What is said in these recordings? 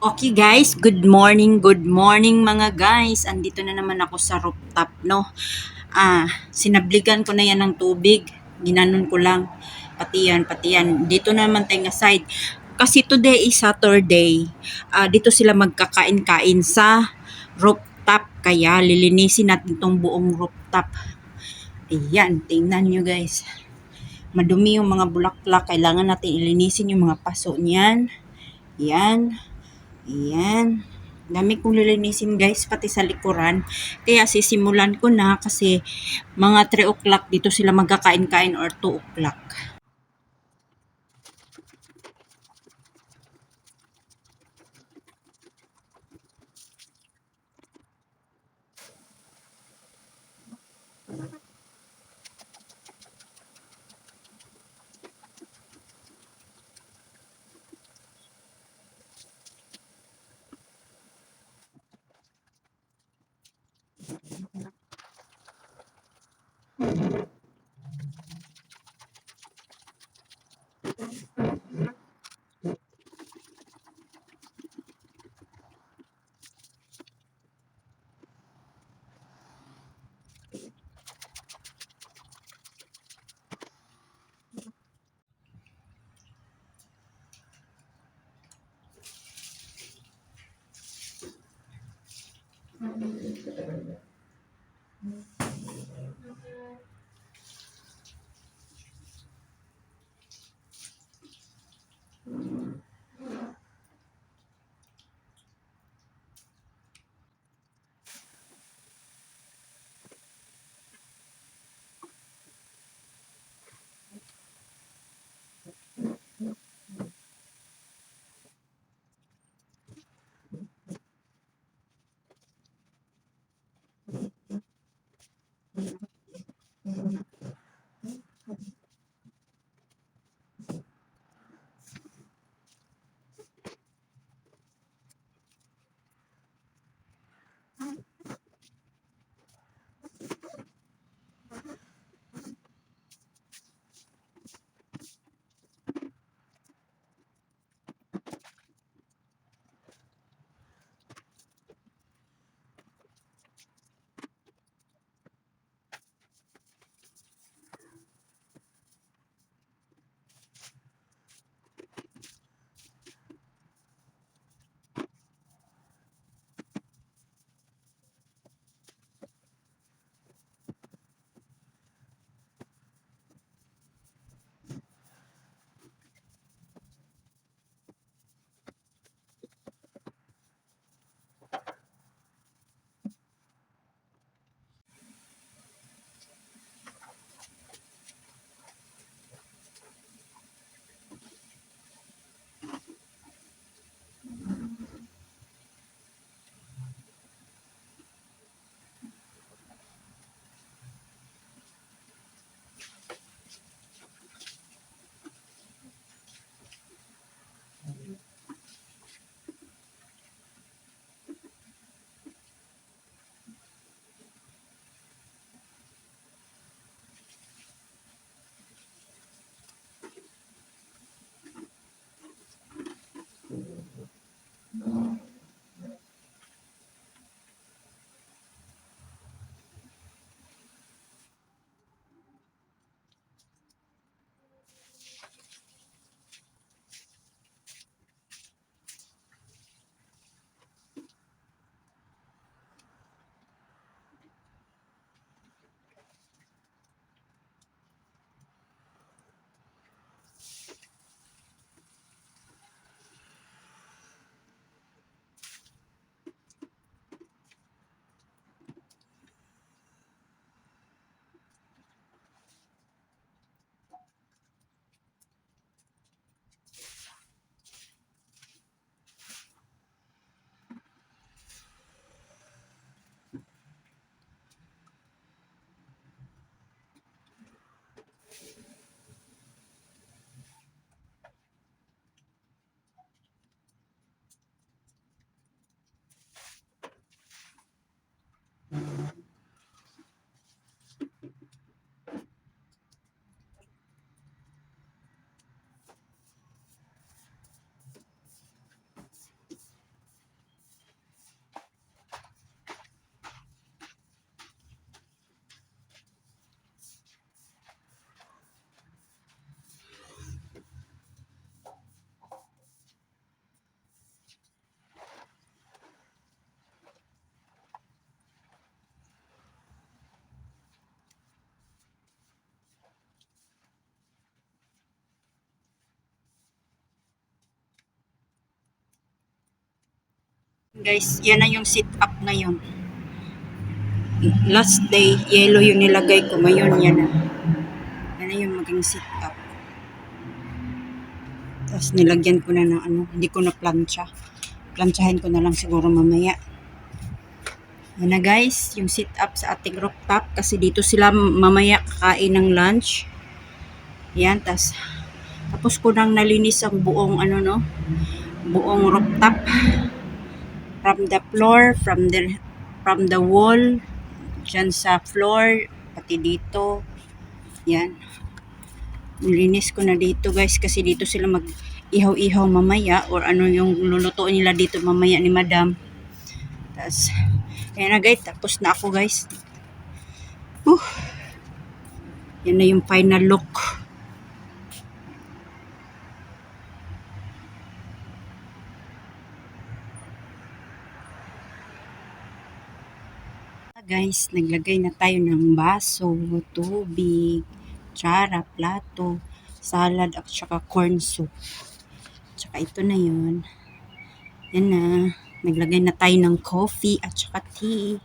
Okay guys, good morning, good morning mga guys. Andito na naman ako sa rooftop, no? Ah, sinabligan ko na yan ng tubig. Ginanon ko lang. Pati yan, pati yan. Dito na naman tayo nga side. Kasi today is Saturday. Ah, dito sila magkakain-kain sa rooftop. Kaya lilinisin natin tong buong rooftop. Ayan, tingnan nyo guys. Madumi yung mga bulaklak. Kailangan natin ilinisin yung mga paso niyan. Yan. Ayan. Dami kong lilinisin guys, pati sa likuran. Kaya sisimulan ko na kasi mga 3 o'clock dito sila magkakain-kain or 2 o'clock. Amin. Guys, yan na yung sit up ngayon. Last day, yellow yung nilagay ko. Ngayon, yan na. Yan na yung maging sit up. Tapos nilagyan ko na ng ano, hindi ko na plancha. Planchahin ko na lang siguro mamaya. Yan na guys, yung sit up sa ating rooftop kasi dito sila mamaya kakain ng lunch. Yan, tas tapos ko nang nalinis ang buong ano no, buong rooftop from the floor, from the from the wall, dyan sa floor, pati dito. Yan. Nilinis ko na dito guys kasi dito sila mag ihaw-ihaw mamaya or ano yung lulutuin nila dito mamaya ni madam. Tapos, ayan na guys, tapos na ako guys. Uh, yan na yung final look. Guys, naglagay na tayo ng baso, tubig, tsara, plato, salad at saka corn soup. Tsaka ito na yun. Yan na. Naglagay na tayo ng coffee at saka tea.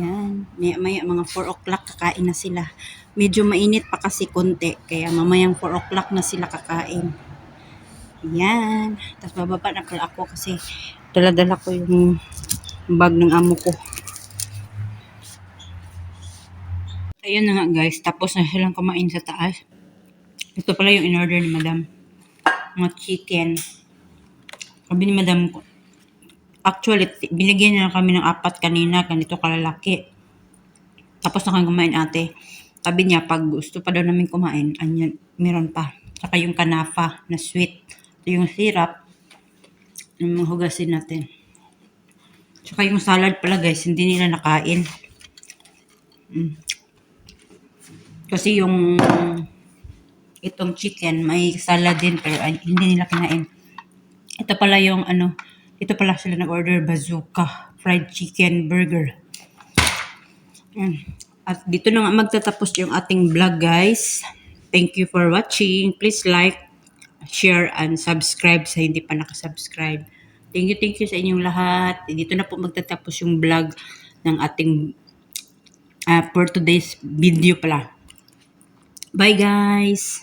Yan. Maya, maya mga 4 o'clock kakain na sila. Medyo mainit pa kasi konti. Kaya mamayang 4 o'clock na sila kakain. Yan. Tapos bababa na ako kasi dala-dala ko yung bag ng amo ko. Ayun na nga guys. Tapos na silang kumain sa taas. Ito pala yung in-order ni madam. Mga chicken. Sabi ni madam ko, actually, binigyan niya kami ng apat kanina, ganito kalalaki. Tapos na kami kumain ate. Sabi niya, pag gusto pa daw namin kumain, anyan, meron pa. Saka yung kanafa na sweet. Ito yung syrup. Yung hugasin natin. Saka yung salad pala guys, hindi nila nakain. Mm. Kasi yung itong chicken, may salad din pero ay, hindi nila kinain. Ito pala yung ano, ito pala sila nag-order bazooka fried chicken burger. At dito na nga magtatapos yung ating vlog guys. Thank you for watching. Please like, share, and subscribe sa hindi pa nakasubscribe. Thank you, thank you sa inyong lahat. Dito na po magtatapos yung vlog ng ating uh, for today's video pala. Bye guys!